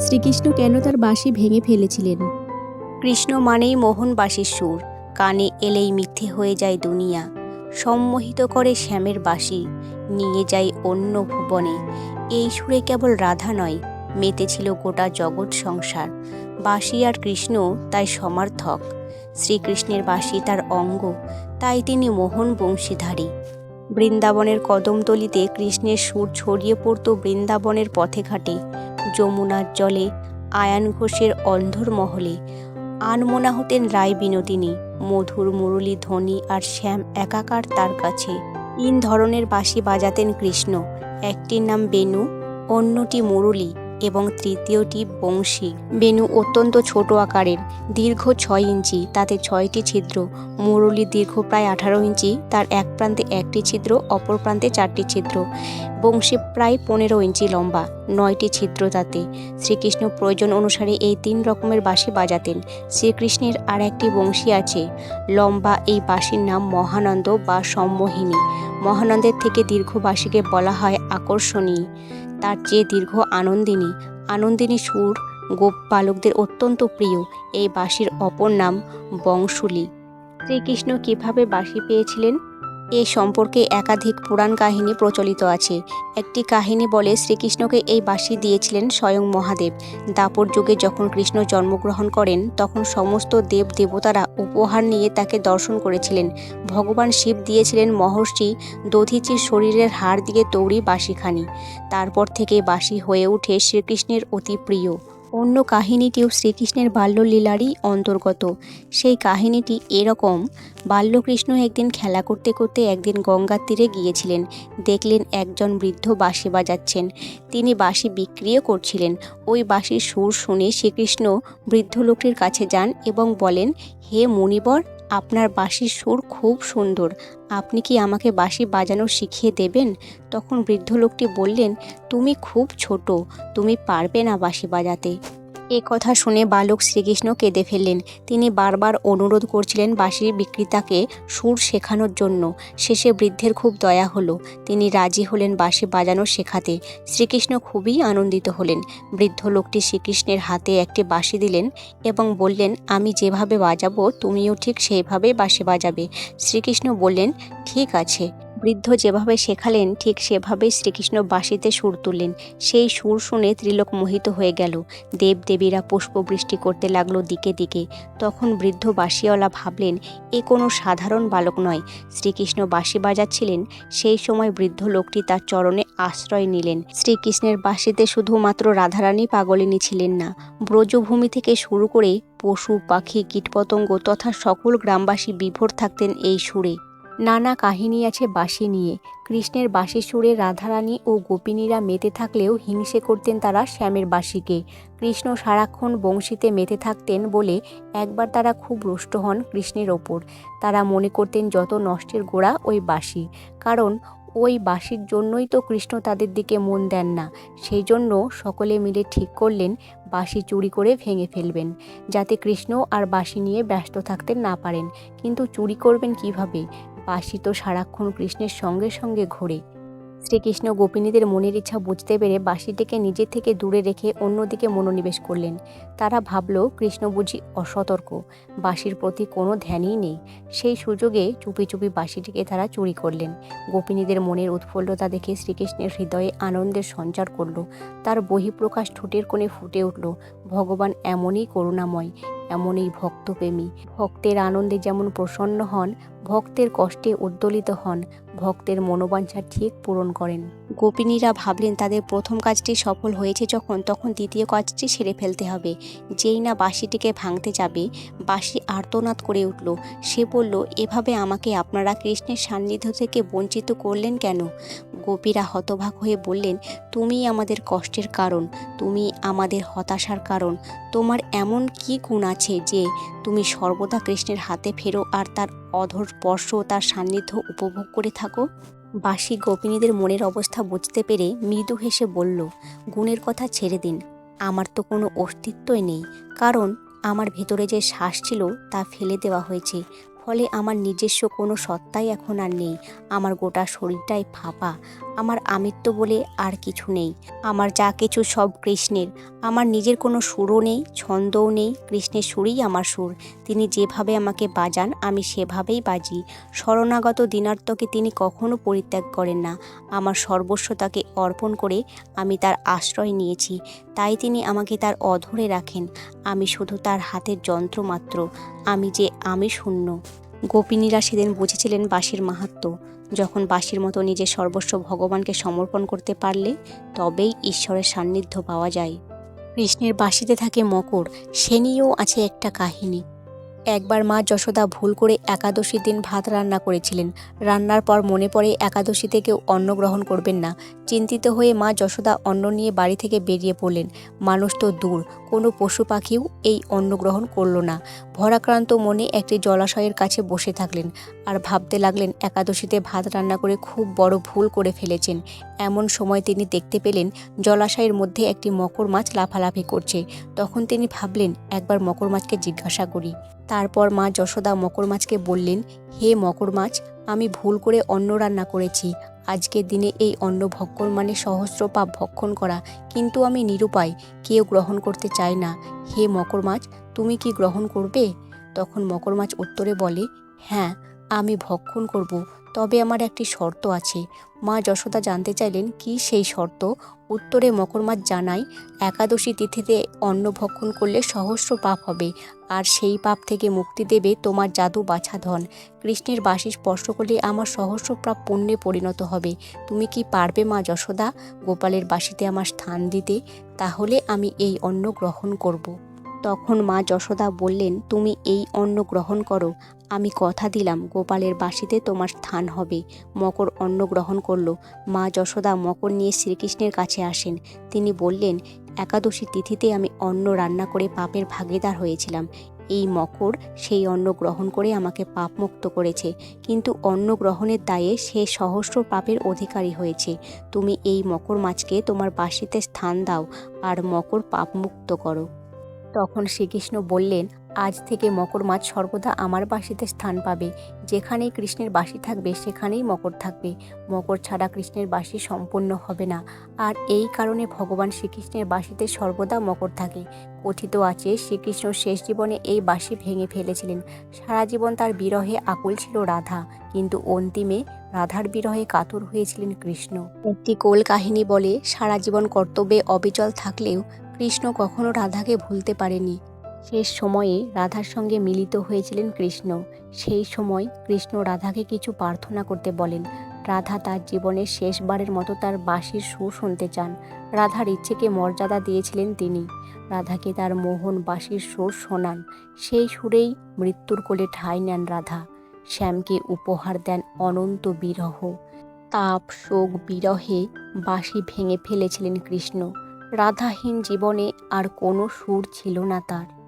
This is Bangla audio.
শ্রীকৃষ্ণ কেন তার বাঁশি ভেঙে ফেলেছিলেন? কৃষ্ণ মানেই মোহনবাসীর সুর, কানে এলেই মিথ্যে হয়ে যায় দুনিয়া। সম্মোহিত করে শ্যামের বাঁশি, নিয়ে যায় অন্য ভুবনে। এই সুরে কেবল রাধা নয়, মেতেছিল গোটা জগৎ সংসার। বাঁশি আর কৃষ্ণ তাই সমার্থক। শ্রীকৃষ্ণের বাঁশি তার অঙ্গ, তাই তিনি মোহন বংশীধারী। বৃন্দাবনের কদমতলিতে কৃষ্ণের সুর ছড়িয়ে পড়ত বৃন্দাবনের পথে ঘাটে। যমুনার জলে, আয়ান ঘোষের অন্ধর মহলে। আনমোনা হতেন রায় বিনোদিনী, মধুর মুরলী ধ্বনি আর শ্যাম একাকার তার কাছে। তিন ধরনের বাঁশি বাজাতেন কৃষ্ণ, একটির নাম বেনু, অন্যটি মুরলী। এবং তৃতীয়টি বংশী। বেনু অত্যন্ত ছোট আকারের, দীর্ঘ ছয় ইঞ্চি, তাতে ছয়টি ছিদ্র। মুরলী দীর্ঘ প্রায় আঠারো ইঞ্চি, তার এক প্রান্তে একটি ছিদ্র, অপর প্রান্তে চারটি ছিদ্র। বংশী প্রায় পনেরো ইঞ্চি লম্বা, নয়টি ছিদ্র তাতে। শ্রীকৃষ্ণ প্রয়োজন অনুসারে এই তিন রকমের বাঁশি বাজাতেন। শ্রীকৃষ্ণের আর একটি বংশী আছে, লম্বা, এই বাঁশির নাম মহানন্দ বা সম্মোহিনী। মহানন্দের থেকে দীর্ঘ বাঁশিকে বলা হয় আকর্ষণী। তার চেয়ে দীর্ঘ আনন্দিনী। আনন্দিনী সুর, গোপ বালকদের অত্যন্ত প্রিয়। এই বাঁশির অপর নাম বংশুলি। শ্রীকৃষ্ণ কীভাবে বাঁশি পেয়েছিলেন? এ সম্পর্কে একাধিক পুরাণ কাহিনী প্রচলিত আছে। একটি কাহিনী বলে শ্রীকৃষ্ণকে এই বাঁশি দিয়েছিলেন স্বয়ং মহাদেব। দাপর যুগে যখন কৃষ্ণ জন্মগ্রহণ করেন, তখন সমস্ত দেব দেবতারা উপহার নিয়ে তাকে দর্শন করেছিলেন। ভগবান শিব দিয়েছিলেন মহর্ষি দধিচির শরীরের হাড় দিয়ে তৈরি বাঁশিখানি তারপর থেকে বাঁশি হয়ে ওঠে শ্রীকৃষ্ণের অতি প্রিয়। অন্য কাহিনীটিও শ্রীকৃষ্ণের বাল্যলীলারই অন্তর্গত। সেই কাহিনীটি এরকম, বাল্যকৃষ্ণ একদিন খেলা করতে করতে একদিন গঙ্গার তীরে গিয়েছিলেন। দেখলেন একজন বৃদ্ধ বাঁশি বাজাচ্ছেন। তিনি বাঁশি বিক্রিও করছিলেন। ওই বাঁশির সুর শুনে শ্রীকৃষ্ণ বৃদ্ধ লোকটির কাছে যান এবং বলেন, হে মুনিবর আপনার বাঁশির সুর খুব সুন্দর। আপনি কি আমাকে বাঁশি বাজানো শিখিয়ে দেবেন? তখন বৃদ্ধ লোকটি বললেন, তুমি খুব ছোট, তুমি পারবে না বাঁশি বাজাতে। এ কথা শুনে বালক শ্রীকৃষ্ণ কেঁদে ফেললেন। তিনি বারবার অনুরোধ করছিলেন বাঁশির বিক্রেতাকে সুর শেখানোর জন্য। শেষে বৃদ্ধের খুব দয়া হলো। তিনি রাজি হলেন বাঁশি বাজানো শেখাতে। শ্রীকৃষ্ণ খুবই আনন্দিত হলেন। বৃদ্ধ লোকটি শ্রীকৃষ্ণের হাতে একটি বাঁশি দিলেন এবং বললেন, আমি যেভাবে বাজাবো, তুমিও ঠিক সেইভাবে বাঁশি বাজাবে। শ্রীকৃষ্ণ বললেন, ঠিক আছে। বৃদ্ধ যেভাবে শেখালেন, ঠিক সেভাবেই শ্রীকৃষ্ণ বাঁশিতে সুর তুললেন। সেই সুর শুনে ত্রিলোক মোহিত হয়ে গেল। দেবদেবীরা পুষ্পবৃষ্টি করতে লাগল দিকে দিকে। তখন বৃদ্ধ বাঁশিওয়ালা ভাবলেন, এ কোনো সাধারণ বালক নয়। শ্রীকৃষ্ণ বাঁশি বাজাচ্ছিলেন। সেই সময় বৃদ্ধ লোকটি তার চরণে আশ্রয় নিলেন। শ্রীকৃষ্ণের বাঁশিতে শুধুমাত্র রাধারানী পাগলিনী ছিলেন না। ব্রজভূমি থেকে শুরু করে পশু, পাখি, কীটপতঙ্গ তথা সকল গ্রামবাসী বিভোর থাকতেন এই সুরে। নানা কাহিনী আছে বাঁশি নিয়ে। কৃষ্ণের বাঁশির সুরে রাধারানী ও গোপিনীরা মেতে থাকলেও হিংসে করতেন তারা শ্যামের বাঁশিকে। কৃষ্ণ সারাক্ষণ বংশীতে মেতে থাকতেন বলে একবার তারা খুব রুষ্ট হন কৃষ্ণের ওপর। তারা মনে করতেন যত নষ্টের গোড়া ওই বাঁশি। কারণ ওই বাঁশির জন্যই তো কৃষ্ণ তাদের দিকে মন দেন না। সেই জন্য সকলে মিলে ঠিক করলেন বাঁশি চুরি করে ভেঙে ফেলবেন, যাতে কৃষ্ণ আর বাঁশি নিয়ে ব্যস্ত থাকতে না পারেন। কিন্তু চুরি করবেন কীভাবে? বাঁশি তো সারাক্ষণ কৃষ্ণের সঙ্গে সঙ্গে ঘোরে। শ্রীকৃষ্ণ গোপিনীদের মনের ইচ্ছা বুঝতে পেরে বাঁশিটিকে নিজের থেকে দূরে রেখে অন্যদিকে মনোনিবেশ করলেন। তারা ভাবল, কৃষ্ণ বুঝি অসতর্ক, বাঁশির প্রতি কোনো ধ্যানই নেই। সেই সুযোগে চুপি চুপি বাঁশিটিকে তারা চুরি করলেন। গোপিনীদের মনের উৎফুল্লতা দেখে শ্রীকৃষ্ণের হৃদয়ে আনন্দের সঞ্চার করল। তার বহিঃপ্রকাশ ঠোঁটের কোণে ফুটে উঠল, ভগবান, এমনই করুণাময়। এমনই ভক্তপ্রেমী। ভক্তের আনন্দে যেমন প্রসন্ন হন, ভক্তের কষ্টে উদ্দোলিত হন, ভক্তের মনোবাঞ্ছা ঠিক পূরণ করেন। গোপিনীরা ভাবলেন, তাদের প্রথম কাজটি সফল হয়েছে যখন, তখন দ্বিতীয় কাজটি সেরে ফেলতে হবে। যেই না বাঁশিটিকে ভাঙতে যাবে, বাঁশি আর্তনাদ করে উঠল। সে বলল, এভাবে আমাকে আপনারা কৃষ্ণের সান্নিধ্য থেকে বঞ্চিত করলেন কেন? গোপীরা হতভাগ হয়ে বললেন, তুমিই আমাদের কষ্টের কারণ তুমি আমাদের হতাশার কারণ। তোমার এমন কি গুণ আছে যে তুমি সর্বদা কৃষ্ণের হাতে ফেরো আর তার অধর স্পর্শ তার সান্নিধ্য উপভোগ করে থাকো। বাসি গোপিনীদের মনের অবস্থা বুঝতে পেরে মৃদু হেসে বলল, গুণের কথা ছেড়ে দিন, আমার তো কোনো অস্তিত্বই নেই। কারণ আমার ভেতরে যে শ্বাস ছিল তা ফেলে দেওয়া হয়েছে ফলে আমার নিজস্ব কোনো সত্তাই এখন আর নেই। আমার গোটা শরীরটাই ফাঁপা। আমার আমিত্ব বলে আর কিছু নেই। আমার যা কিছু সব কৃষ্ণের। আমার নিজের কোনো সুরও নেই, ছন্দও নেই, কৃষ্ণের সুরই আমার সুর। তিনি যেভাবে আমাকে বাজান, আমি সেভাবেই বাজি। শরণাগত দিনার্থকে তিনি কখনো পরিত্যাগ করেন না। আমার সর্বস্ব তাকে অর্পণ করে আমি তার আশ্রয় নিয়েছি। তাই তিনি আমাকে তার অধরে রাখেন। আমি শুধু তার হাতের যন্ত্র মাত্র। আমি যে আমি শূন্য। গোপিনীরা সেদিন বুঝেছিলেন বাঁশির মাহাত্ম। যখন বাঁশির মতো নিজের সর্বস্ব ভগবানকে সমর্পণ করতে পারলে, তবেই ঈশ্বরের সান্নিধ্য পাওয়া যায়। কৃষ্ণের বাঁশিতে থাকে মকর। সে নিয়েও আছে একটা কাহিনী। একবার মা যশোদা ভুল করে একাদশীর দিন ভাত রান্না করেছিলেন। রান্নার পর মনে পড়ে একাদশীতে কেউ অন্ন গ্রহণ করবেন না। চিন্তিত হয়ে মা যশোদা অন্ন নিয়ে বাড়ি থেকে বেরিয়ে পড়লেন। মানুষ তো দূর, কোনো পশু পাখিও এই অন্ন গ্রহণ করল না। ভরাক্রান্ত মনে একটি জলাশয়ের কাছে বসে থাকলেন আর ভাবতে লাগলেন একাদশীতে ভাত রান্না করে খুব বড় ভুল করে ফেলেছেন। এমন সময় তিনি দেখতে পেলেন জলাশয়ের মধ্যে একটি মকর মাছ লাফালাফি করছে। তখন তিনি ভাবলেন, একবার মকর মাছকে জিজ্ঞাসা করি। তারপর মা যশোদা মকর মাছকে বললেন, হে মকর মাছ, আমি ভুল করে অন্ন রান্না করেছি। আজকের দিনে এই অন্ন ভক্ষণ মানে সহস্র পাপ ভক্ষণ করা, কিন্তু আমি নিরুপায়, কেউ গ্রহণ করতে চায় না। হে মকর মাছ, তুমি কি গ্রহণ করবে? তখন মকর মাছ উত্তরে বলে হ্যাঁ আমি ভক্ষণ করব, তবে আমার একটি শর্ত আছে। মা যশোদা জানতে চাইলেন, কি সেই শর্ত? উত্তরে মকর মাছ জানায়, একাদশী তিথিতে অন্ন ভক্ষণ করলে সহস্র পাপ হবে। আর সেই পাপ থেকে মুক্তি দেবে তোমার জাদু বাছা ধন। কৃষ্ণের বাসি স্পর্শ করলে আমার সহস্র পাপ পুণ্যে পরিণত হবে। তুমি কি পারবে, মা যশোদা? গোপালের বাসিতে আমার স্থান দিতে, তাহলে আমি এই অন্ন গ্রহণ করব। তখন মা যশোদা বললেন, তুমি এই অন্ন গ্রহণ করো। আমি কথা দিলাম, গোপালের বাসিতে তোমার স্থান হবে। মকর অন্ন গ্রহণ করল। মা যশোদা মকর নিয়ে শ্রীকৃষ্ণের কাছে আসেন। তিনি বললেন একাদশী তিথিতে আমি অন্ন রান্না করে পাপের ভাগিদার হয়েছিলাম। এই মকর সেই অন্ন গ্রহণ করে আমাকে পাপমুক্ত করেছে, কিন্তু অন্ন গ্রহণের দায়ে সে সহস্র পাপের অধিকারী হয়েছে। তুমি এই মকর মাছকে তোমার বাসিতে স্থান দাও আর মকর পাপমুক্ত করো। তখন শ্রীকৃষ্ণ বললেন আজ থেকে মকর মাছ সর্বদা আমার বাসিতে স্থান পাবে। যেখানেই কৃষ্ণের বাসি থাকবে, সেখানেই মকর থাকবে। মকর ছাড়া কৃষ্ণের বাসি সম্পূর্ণ হবে না। আর এই কারণে ভগবান শ্রীকৃষ্ণের বাসিতে সর্বদা মকর থাকে। কথিত আছে, শ্রীকৃষ্ণ শেষ জীবনে এই বাসি ভেঙে ফেলেছিলেন। সারা জীবন তার বিরহে আকুল ছিল রাধা। কিন্তু অন্তিমে রাধার বিরহে কাতর হয়েছিলেন কৃষ্ণ। একটি কোল কাহিনী বলে, সারা জীবন কর্তব্যে অবিচল থাকলেও কৃষ্ণ কখনো রাধাকে ভুলতে পারেনি। শেষ সময়ে রাধার সঙ্গে মিলিত হয়েছিলেন কৃষ্ণ। সেই সময় কৃষ্ণ রাধাকে কিছু প্রার্থনা করতে বলেন। রাধা তার জীবনের শেষবারের মতো তার বাঁশির সুর শুনতে চান। রাধার ইচ্ছেকে মর্যাদা দিয়েছিলেন তিনি। রাধাকে তার মোহন বাঁশির সুর শোনান। সেই সুরেই মৃত্যুর কোলে ঠাঁই নেন রাধা। শ্যামকে উপহার দেন অনন্ত বিরহ। তাপ, শোক, বিরহে বাঁশি ভেঙে ফেলেছিলেন কৃষ্ণ। রাধাহীন জীবনে আর কোনো সুর ছিল না তার।